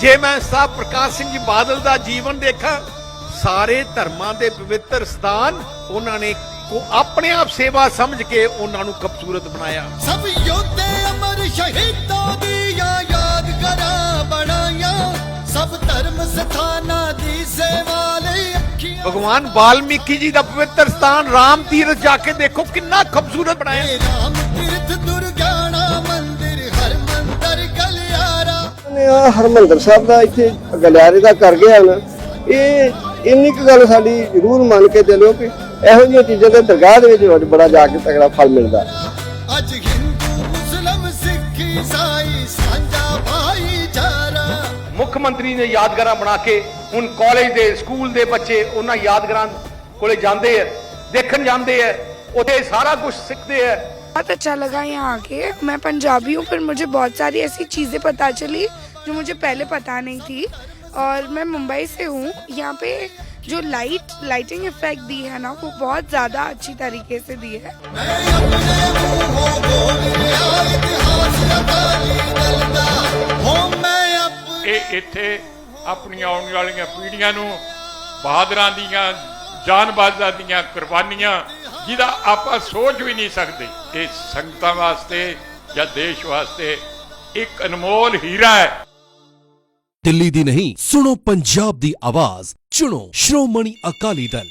ਜੇ ਮੈਂ ਸਾਹਿਬ ਪ੍ਰਕਾਸ਼ ਸਿੰਘ ਜੀ ਬਾਦਲ ਦਾ ਜੀਵਨ ਦੇਖਾਂ ਸਾਰੇ ਧਰਮਾਂ ਦੇ ਪਵਿੱਤਰ ਸਥਾਨ ਉਹਨਾਂ ਨੇ ਕੋ ਆਪਣੇ ਆਪ ਸੇਵਾ ਸਮਝ ਕੇ ਉਹਨਾਂ ਨੂੰ ਖੂਬਸੂਰਤ ਬਣਾਇਆ। ਸਭ ਯੋਧੇ ਅਮਰ ਸ਼ਹੀਦਾਂ ਦੀਆਂ ਯਾਦਗਾਰਾਂ ਬਣਾਈਆਂ। ਸਭ ਧਰਮ ਸਥਾਨਾਂ ਦੀ ਸੇਵਾ ਲਈ ਅੱਖੀਆਂ ਭਗਵਾਨ ਵਾਲਮੀਕੀ ਜੀ ਦਾ ਪਵਿੱਤਰ ਸਥਾਨ ਰਾਮ ਤੀਰਥ ਜਾ ਕੇ ਦੇਖੋ ਕਿੰਨਾ ਖੂਬਸੂਰਤ ਬਣਾਇਆ। ਰਾਮ ਤੀਰਥ ਆ ਹਰਮੰਦਰ ਸਾਹਿਬ ਦਾ ਇੱਥੇ ਗਲਿਆਰੇ ਦਾ ਕਰ ਗਿਆ ਨਾ ਇਹ ਇੰਨੀ ਕੁ ਗੱਲ ਸਾਡੀ ਜ਼ਰੂਰ ਮੰਨ ਕੇ ਚੱਲਿਓ ਕਿ ਇਹੋ ਜਿਹੀਆਂ ਚੀਜ਼ਾਂ ਦੇ ਦਰਗਾਹ ਦੇ ਵਿੱਚ ਬੜਾ ਜਾ ਕੇ ਤਗੜਾ ਫਲ ਮਿਲਦਾ। ਅੱਜ ਹਿੰਦੂ ਮੁਸਲਮ ਸਿੱਖ ਈਸਾਈ ਸਾਂਝਾ ਭਾਈਚਾਰਾ। ਮੁੱਖ ਮੰਤਰੀ ਨੇ ਯਾਦਗਾਰਾਂ ਬਣਾ ਕੇ ਹੁਣ ਕਾਲਜ ਦੇ ਸਕੂਲ ਦੇ ਬੱਚੇ ਉਹਨਾਂ ਯਾਦਗਾਰਾਂ ਕੋਲੇ ਜਾਂਦੇ ਆ ਦੇਖਣ ਜਾਂਦੇ ਆ। ਉੱਥੇ ਸਾਰਾ ਕੁਝ ਸਿੱਖਦੇ ਆ बहुत अच्छा लगा यहाँ आके मैं पंजाबी हूँ फिर मुझे बहुत सारी ऐसी चीज़ें पता चली जो मुझे पहले पता नहीं थी और मैं मुंबई से हूँ यहाँ पे जो लाइट लाइटिंग इफेक्ट दी है ना वो बहुत ज़्यादा अच्छी तरीके से दी है ਮੈਂ ਆਪਣੇ ਮੂੰਹੋਂ ਬੋਲਿਆ ਇਤਿਹਾਸ ਅਕਾਲੀ ਦਲ ਦਾ ਹੋ ਮੈਂ ਆਪਣੇ ਇਹ ਇੱਥੇ ਆਪਣੀਆਂ ਆਉਣ ਵਾਲੀਆਂ ਪੀੜ੍ਹੀਆਂ ਨੂੰ ਬਹਾਦਰਾਂ ਦੀਆਂ ਜਾਨਬਾਜ਼ਾਂ ਦੀਆਂ ਕੁਰਬਾਨੀਆਂ ਜਿਹਦਾ ਆਪਾਂ ਸੋਚ ਵੀ ਨਹੀਂ ਸਕਦੇ। ਇਹ ਸੰਗਤਾਂ ਵਾਸਤੇ ਜਾਂ ਦੇਸ਼ ਵਾਸਤੇ ਇੱਕ ਅਨਮੋਲ ਹੀਰਾ ਹੈ। ਦਿੱਲੀ ਦੀ ਨਹੀਂ, ਸੁਣੋ ਪੰਜਾਬ ਦੀ ਆਵਾਜ਼, ਚੁਣੋ ਸ਼੍ਰੋਮਣੀ ਅਕਾਲੀ ਦਲ।